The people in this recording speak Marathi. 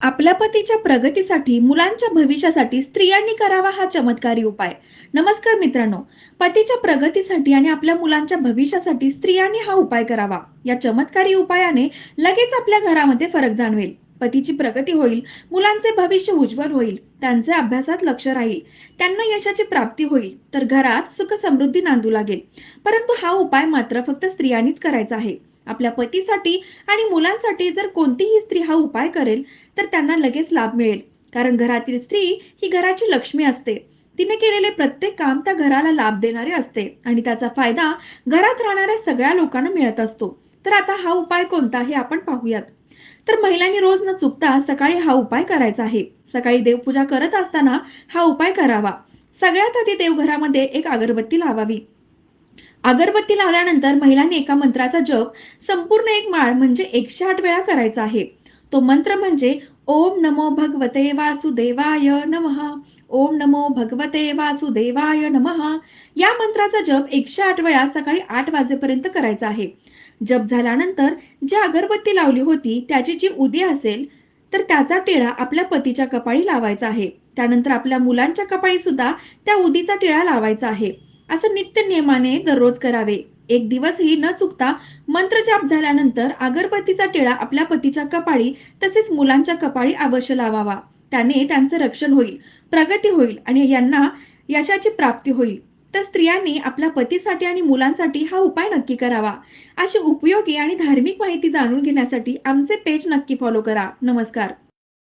आपल्या पतीच्या प्रगतीसाठी मुलांच्या भविष्यासाठी स्त्रियांनी करावा हा चमत्कारी उपाय. नमस्कार मित्रांनो पतीच्या प्रगतीसाठी आणि आपल्या मुलांच्या भविष्यासाठी स्त्रियांनी हा उपाय करावा. या चमत्कारी उपायाने लगेच आपल्या घरामध्ये फरक जाणवेल. पतीची प्रगती होईल मुलांचे भविष्य उज्ज्वल होईल त्यांचे अभ्यासात लक्ष राहील त्यांना यशाची प्राप्ती होईल तर घरात सुख समृद्धी नांदू लागेल. परंतु हा उपाय मात्र फक्त स्त्रियांनीच करायचा आहे. आपल्या पतीसाठी आणि मुलांसाठी जर कोणतीही स्त्री हा उपाय करेल तर त्यांना लगेच लाभ मिळेल. कारण घरातील स्त्री ही घराची लक्ष्मी असते. तिने केलेले प्रत्येक काम त्या घराला लाभ देणारे असते आणि त्याचा फायदा घरात राहणाऱ्या सगळ्या लोकांना मिळत असतो. तर आता हा उपाय कोणता हे आपण पाहूयात. तर महिलांनी रोज न चुकता सकाळी हा उपाय करायचा आहे. सकाळी देवपूजा करत असताना हा उपाय करावा. सगळ्यात आधी देवघरामध्ये एक अगरबत्ती लावावी. अगरबत्ती लावल्यानंतर महिलांनी एका मंत्राचा जप संपूर्ण एक माळ म्हणजे एकशे आठ वेळा करायचा आहे. तो मंत्र म्हणजे ओम नमो भगवते वासुदेवाय नमः ओम नमो भगवते वासुदेवाय नमः. या मंत्राचा जप एकशे आठ वेळा सकाळी आठ वाजेपर्यंत करायचा आहे. जप झाल्यानंतर जी अगरबत्ती लावली होती त्याची जी उदी असेल तर त्याचा टिळा आपल्या पतीच्या कपाळी लावायचा आहे. त्यानंतर आपल्या मुलांच्या कपाळी सुद्धा त्या उदीचा टिळा लावायचा आहे. असं नित्य नियमाने दररोज करावे. एक दिवसही न चुकता मंत्रजाप झाल्यानंतर अगरबत्तीचा टिळा आपल्या पतीच्या कपाळी तसेच मुलांच्या कपाळी अवश्य लावावा. त्याने त्यांचं रक्षण होईल प्रगती होईल आणि यांना यशाची प्राप्ती होईल. तर स्त्रियांनी आपल्या पतीसाठी आणि मुलांसाठी हा उपाय नक्की करावा. अशी उपयोगी आणि धार्मिक माहिती जाणून घेण्यासाठी आमचे पेज नक्की फॉलो करा. नमस्कार.